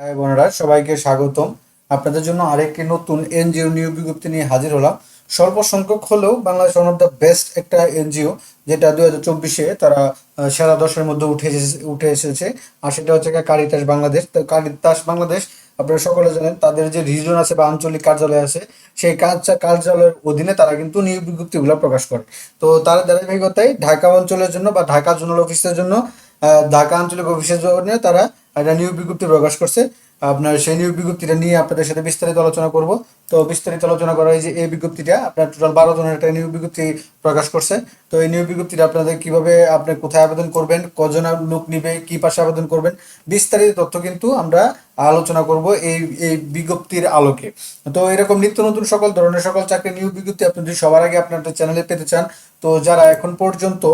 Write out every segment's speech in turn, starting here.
হ্যাঁ বোনেরা, সবাইকে স্বাগতম। আপনাদের জন্য আরেকটি নতুন এনজিও নিয়োগ বিজ্ঞপ্তি নিয়ে হাজির হলাম। স্বল্প সংখ্যক হলেও Bangladesh one of the best একটা এনজিও, যেটা দুই হাজার চব্বিশে তারা সেরা দশের মধ্যে উঠে উঠে এসেছে। আর সেটা হচ্ছে কারিতাস বাংলাদেশ। তো কারিতাস বাংলাদেশ, আপনারা সকলে জানেন, তাদের যে রিজন আছে বা আঞ্চলিক কার্যালয় আছে, সেই কার্যালয়ের অধীনে তারা কিন্তু নিয়োগ বিজ্ঞপ্তিগুলো প্রকাশ করে। তো তার ধারাবাহিকতায় ঢাকা অঞ্চলের জন্য বা ঢাকা জোনাল অফিসের জন্য ঢাকা আঞ্চলিক অফিসের জন্য তারা একটা নিয়োগ বিজ্ঞপ্তি প্রকাশ করছে। আপনার সেই নিয়োগ বিজ্ঞপ্তিটা নিয়ে আপনাদের সাথে বিস্তারিত আলোচনা করব। তো বিস্তারিত আলোচনা করা এই যে, এই বিজ্ঞপ্তিটা, আপনার টোটাল বারো জনের একটা নিয়োগ বিজ্ঞপ্তি প্রকাশ করছে। তো এই নিয়োগ বিজ্ঞপ্তিটা আপনাদের কীভাবে, আপনি কোথায় আবেদন করবেন, কজন লোক নিবে, কি পাশে আবেদন করবেন, বিস্তারিত তথ্য কিন্তু আমরা আলোচনা করব এই এই বিজ্ঞপ্তির আলোকে। তো এরকম নিত্য নতুন সকল ধরনের সকল চাকরি নিয়োগ বিজ্ঞপ্তি আপনি যদি সবার আগে আপনার চ্যানেলে পেতে চান, তো যারা এখন পর্যন্ত,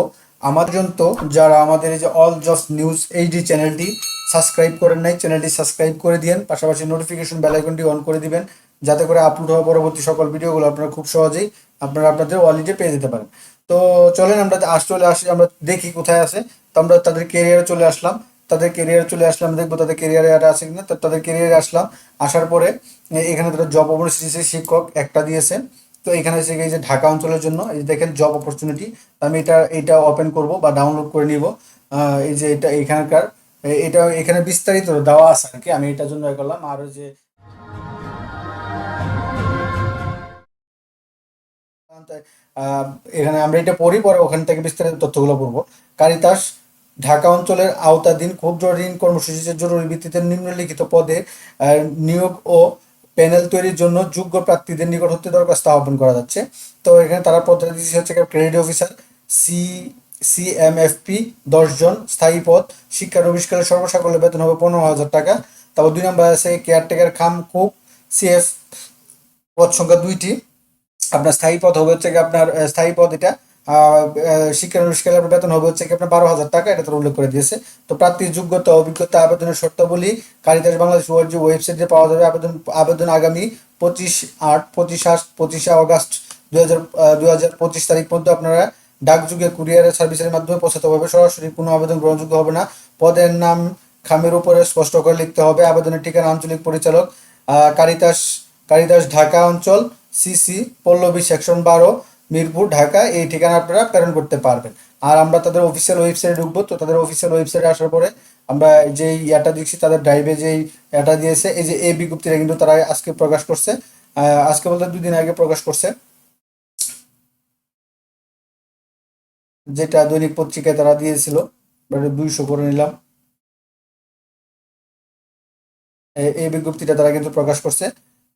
আমার পর্যন্ত, যারা আমাদের এই যে অল জবস নিউজ এইচডি চ্যানেলটি সাবস্ক্রাইব করেন নাই, চ্যানেলটি সাবস্ক্রাইব করে দিন পাশাপাশি নোটিফিকেশন বেল আইকনটি অন করে দিবেন, যাতে করে আপলোড হওয়া পরবর্তী সকল ভিডিওগুলো আপনারা খুব সহজেই আপনারা আপনাদের ওয়ালেটে পেয়ে যেতে পারেন। তো চলেন আমরা আস চলে আসি, আমরা দেখি কোথায় আছে। তো আমরা তাদের কেরিয়ারে চলে আসলাম। তাদের কেরিয়ারে চলে আসলাম, দেখব তাদের কেরিয়ারে আর আছে কিনা। তো তাদের কেরিয়ারে আসলাম, আসার পরে এখানে তারা জব অপরচুনিটি শিক্ষক একটা দিয়েছে। তো এখানে গিয়ে এই যে ঢাকা অঞ্চলের জন্য, এই দেখেন জব অপরচুনিটি আমি এটা এটা ওপেন করব বা ডাউনলোড করে নিব। এই যে এটা এখানকার এটা এখানে বিস্তারিত দেওয়া আছে আর কি। আমি এটার জন্য করলাম। আর যে এখানে আমরা এটা পড়ি, পরে ওখান থেকে বিস্তারিত তথ্যগুলো পড়ব। কারিতাস, ঢাকা অঞ্চলের আওতাধীন ক্ষুদ্র ঋণ কর্মসূচিতে জরুরি ভিত্তিতে নিম্নলিখিত পদে নিয়োগ ও প্যানেল তৈরির জন্য যোগ্য প্রার্থীদের নিকট হতে দরখাস্ত আহ্বান করা যাচ্ছে। তো এখানে তারা দিচ্ছে হচ্ছে ক্রেডিট অফিসার, সি সিএমএফপি দশজন স্থায়ী পদ, শিক্ষার আবিষ্কারের সর্বসাকল্যে বেতন হবে পনেরো হাজার টাকা। তারপর দুই নম্বর আছে কেয়ারটেকার খাম কুক সিএফ পদ সংখ্যা দুইটি। আপনার স্থায়ী পদ হবে হচ্ছে আপনার স্থায়ী পদ এটা শিক্ষা অনুষ্ঠানের বেতন হবে হচ্ছে কি আপনার বারো হাজার টাকা, এটা তারা উল্লেখ করে দিয়েছে। তো প্রার্থীর যোগ্যতা, অভিজ্ঞতা, আবেদনের শর্তাবলী, কারিতাস বাংলাদেশ যে ওয়েবসাইটে পাওয়া যাবে, আবেদন আবেদন আগামী পঁচিশ আট পঁচিশ আট, পঁচিশে অগাস্ট দুই হাজার দুই হাজার পঁচিশ তারিখ পর্যন্ত আপনারা ডাকযোগে কুরিয়ারের সার্ভিসের মাধ্যমে পৌঁছাতে হবে সরাসরি কোনো আবেদন গ্রহণযোগ্য হবে না। পদের নাম খামের উপরে স্পষ্ট করে লিখতে হবে। আবেদনের ঠিকানা আঞ্চলিক পরিচালক কারিতাস কারিদাস ঢাকা অঞ্চল সিসি পল্লবী সেকশন বারো, মিরপুর ঢাকা। এই ঠিকানা আপনারা প্রেরণ করতে পারবেন। আর আমরা তাদের অফিসিয়াল ওয়েবসাইটে ঢুকবো। তো তাদের অফিসিয়াল ওয়েবসাইটে আসার পরে আমরা যেই ইয়াটা দিচ্ছি তাদের ড্রাইভে যেই ইয়াটা দিয়েছে, এই যে এই বিজ্ঞপ্তিটা কিন্তু তারা আজকে প্রকাশ করছে। আজকে বলতে দুদিন আগে প্রকাশ করছে। যেটা দৈনিক পত্রিকায় তারা দিয়েছিল দুইশো করে নিলাম। এই বিজ্ঞপ্তিটা তারা কিন্তু প্রকাশ করছে।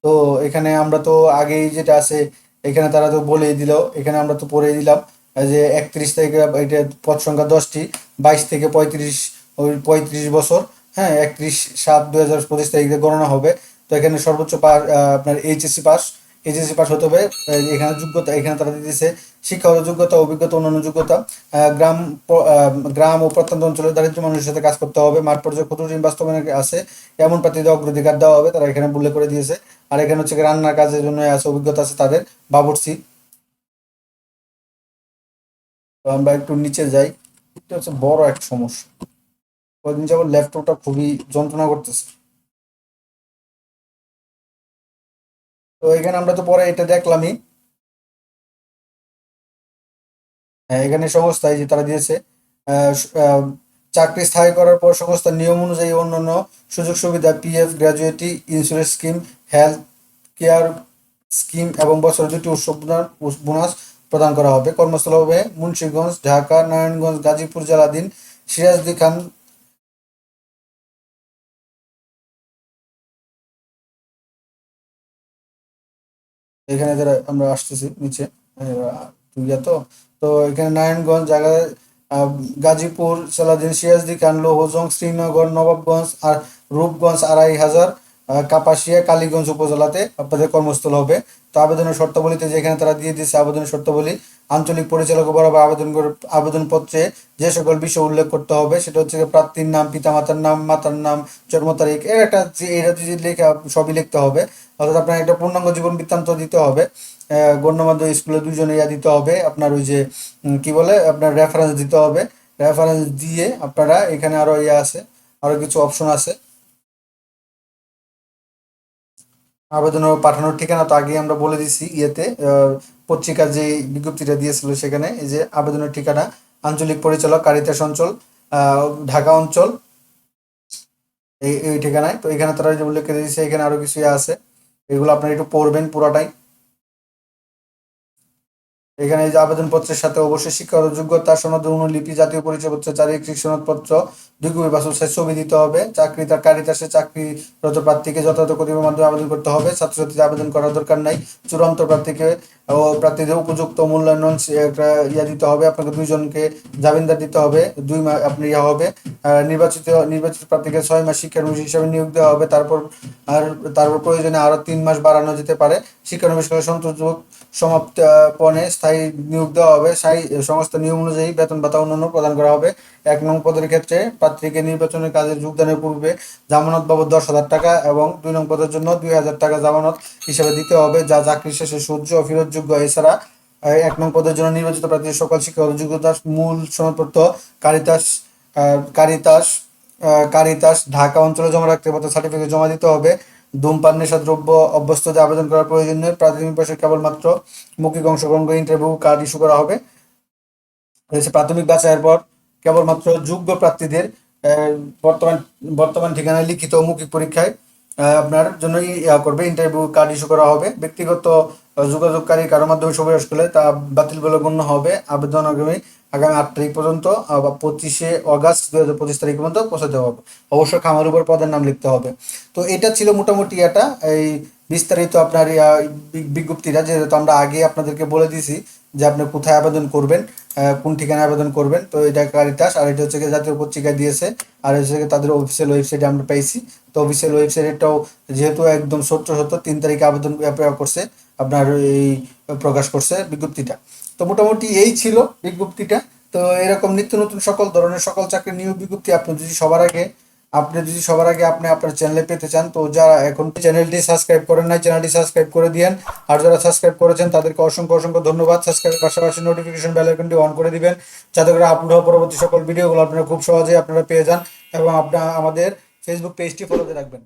তো এখানে আমরা তো আগেই যেটা আছে, এখানে তারা তো বলেই দিল, এখানে আমরা তো পড়ে দিলাম, যে একত্রিশ তারিখে এটা পদ সংখ্যা দশটি, বাইশ থেকে পঁয়ত্রিশ, ওই পঁয়ত্রিশ বছর হ্যাঁ একত্রিশ সাত দুই হাজার পঁচিশ তারিখে গণনা হবে। তো এখানে সর্বোচ্চ পাস আপনার এইচএসসি পাস এইচএসসি পাস হতে হবে। এখানে যোগ্যতা, এখানে তারা দিতেছে শিক্ষাগত যোগ্যতা, অভিজ্ঞতা, অন্যান্য যোগ্যতা। গ্রাম গ্রাম ও প্রত্যন্ত অঞ্চলের দারিদ্র মানুষের সাথে কাজ করতে হবে। মাঠ পর্যায়ে ক্ষুদ্র ঋণ বাস্তবায়নের আছে। এমন প্রার্থীদের অগ্রাধিকার দেওয়া হবে, তারা এখানে উল্লেখ করে দিয়েছে। আর এখানে হচ্ছে রান্নার কাজের জন্য আছে, অভিজ্ঞতা আছে তাদের, বাবুর্চি। তো আমরা একটু নিচে যাই। এটা হচ্ছে বড় এক সমস্যা। কদিন যাবত ল্যাপটপটা খুবই যন্ত্রণা করতেছে। তো এখানে আমরা তো পরে এটা দেখলামই। হ্যাঁ, এখানে সংস্থায় যে তারা দিয়েছে চাকরি স্থায়ী করার পর সংস্থার নিয়ম অনুযায়ী অন্যান্য সুযোগ সুবিধা PF gratuity insurance scheme health care scheme এবং বছর দুটি উৎসব বোনাস প্রদান করা হবে। কর্মস্থল হবে মুন্সিগঞ্জ ঢাকা নারায়ণগঞ্জ গাজীপুর জেলাধীন সিরাজদি খান এখানে যারা আমরা আসতেছি, নিচে তুইয়া তো। তো এখানে নারায়ণগঞ্জ, জায়গায় গাজীপুর, সালাদিন, সিরাজদি, কানলো, হোজং, শ্রীনগর, নবাবগঞ্জ আর রূপগঞ্জ আড়াই হাজার। কাপাসিয়া কালীগঞ্জ উপজেলাতে আপনাদের কর্মস্থল হবে। তো আবেদনের শর্তাবলীতে যেখানে তারা দিয়ে দিয়েছে আবেদনের শর্তাবলী আঞ্চলিক পরিচালক বরাবর আবেদন আবেদনপত্রে যে সকল বিষয় উল্লেখ করতে হবে সেটা হচ্ছে প্রার্থীর নাম পিতামাতার নাম মাতার নাম জন্ম তারিখ এর একটা যে- এটা যদি লেখা সবই লিখতে হবে। অর্থাৎ আপনার একটা পূর্ণাঙ্গ জীবন বৃত্তান্ত দিতে হবে। আহ, গণ্যমান্য স্কুলে দুজনে ইয়া দিতে হবে। আপনার ওই যে কি বলে? আপনার রেফারেন্স দিতে হবে। রেফারেন্স দিয়ে আপনারা এখানে আরও ইয়ে আছে আরও কিছু অপশন আছে। আবেদন পাঠানোর ঠিকানা তো আগে আমরা বলে দিছি ইয়েতে আহ, পত্রিকার যে বিজ্ঞপ্তিটা দিয়েছিল সেখানে এই যে আবেদনের ঠিকানা আঞ্চলিক পরিচালক কারিতাস অঞ্চল ঢাকা অঞ্চল এই এই ঠিকানায়। তো এখানে তারা যে উল্লেখ করে দিয়েছে এখানে আরও কিছু ইয়ে আছে এগুলো আপনারা একটু পড়বেন পুরোটাই। এখানে যে আবেদনপত্রের সাথে অবশ্যই শিক্ষাগত যোগ্যতা সনদ অনুলিপি জাতীয় পরিচয়পত্র চারিত্রিক সনদপত্র কপি পাসপোর্ট সাইজ ছবি দিতে হবে, চাকরি তার কারিতাসে চাকরিরত প্রার্থীকে যথাযথ কর্তৃপক্ষের মাধ্যমে আবেদন করতে হবে ছাত্রছাত্রীদের আবেদন করার দরকার নাই, চূড়ান্ত প্রার্থীকে ও প্রার্থীদের উপযুক্ত মূল্যায়ন একটা ইয়া দিতে হবে, আপনাকে দুইজনকে জামিনদার দিতে হবে, দুই মাস আপনি ইয়া হবে নির্বাচিত নির্বাচিত প্রার্থীকে ছয় মাস শিক্ষানবিশ হিসাবে নিয়োগ দেওয়া হবে, তারপর আর তারপর প্রয়োজনে আরও তিন মাস বাড়ানো যেতে পারে শিক্ষানবিশ কালে সন্তোষজনক সমাপ্তপণে স্থায়ী নিয়োগ দেওয়া হবে, স্থায়ী সমস্ত নিয়ম অনুযায়ী বেতন ভাতা অন্যান্য প্রদান করা হবে এক নং পদের ক্ষেত্রে প্রার্থীকে নির্বাচনের কাজে যোগদানের পূর্বে জামানত বাবদ দশ হাজার টাকা এবং দুই নং পদের জন্য দুই হাজার টাকা জামানত হিসেবে দিতে হবে, যা চাকরি শেষে সহ্য ও ফেরতযোগ্য। এছাড়া এক নং পদের জন্য নির্বাচিত প্রার্থীর সকল শিক্ষাগত যোগ্যতার মূল সনদপত্র কারিতাস কারিতাস কারিতাস ঢাকা অঞ্চলে জমা রাখতে হবে সার্টিফিকেট জমা দিতে হবে। ধূমপান নেশা দ্রব্য অভ্যস্ততে আবেদন করার প্রয়োজন নেই, প্রাথমিক বয়সে কেবলমাত্র মৌখিক অংশগ্রহণ করে ইন্টারভিউ কার্ড ইস্যু করা হবে। প্রাথমিক বাছাইয়ের পর কেবলমাত্র যোগ্য প্রার্থীদের বর্তমান বর্তমান ঠিকানায় লিখিত মৌখিক পরীক্ষায় আপনার জন্য ইয়া করবে ইন্টারভিউ কার্ড ইস্যু করা হবে। ব্যক্তিগত যোগাযোগকারী কারোর মাধ্যমে সুবিধাস করলে তা বাতিল বলে গণ্য হবে। আবেদন আগামী আগামী আট তারিখ পর্যন্ত বা পঁচিশে অগাস্ট দু হাজার পঁচিশ তারিখ পর্যন্ত পৌঁছাতে হবে। অবশ্যই খামার উপর পদের নাম লিখতে হবে। তো এটা ছিল মোটামুটি এটা এই বিস্তারিত আপনার বিজ্ঞপ্তিটা, যেহেতু আমরা আগে আপনাদেরকে বলে দিয়েছি যে আপনি কোথায় আবেদন করবেন কোন ঠিকানায় আবেদন করবেন, তো এটা কারিতাস আর এটা হচ্ছে জাতীয় পত্রিকা দিয়েছে, আর হচ্ছে তাদের অফিসিয়াল ওয়েবসাইটে আমরা পেয়েছি। তো অফিসিয়াল ওয়েবসাইটটাও যেহেতু একদম সত্য সত্য, তিন তারিখে আবেদন করছে, আপনার এই প্রকাশ করছে বিজ্ঞপ্তিটা। তো মোটামুটি এই ছিল বিজ্ঞপ্তিটা। তো এরকম নিত্য নতুন সকল ধরনের সকল চাকরির নিয়োগ বিজ্ঞপ্তি আপনি যদি সবার আগে আপনি যদি সবার আগে আপনি আপনার চ্যানেলে পেতে চান, তো যারা এখন চ্যানেলটি সাবস্ক্রাইব করেন নাই চ্যানেলটি সাবস্ক্রাইব করে দিয়েন। আর যারা সাবস্ক্রাইব করেছেন, তাদেরকে অসংখ্য অসংখ্য ধন্যবাদ। সাবস্ক্রাইবের পাশাপাশি নোটিফিকেশন বেল আইকনটি অন করে দিবেন, যাতে করে আপলোড হওয়া পরবর্তী সকল ভিডিওগুলো আপনারা খুব সহজেই আপনারা পেয়ে যান এবং আপনারা আমাদের ফেসবুক পেজটি ফলোতে রাখবেন।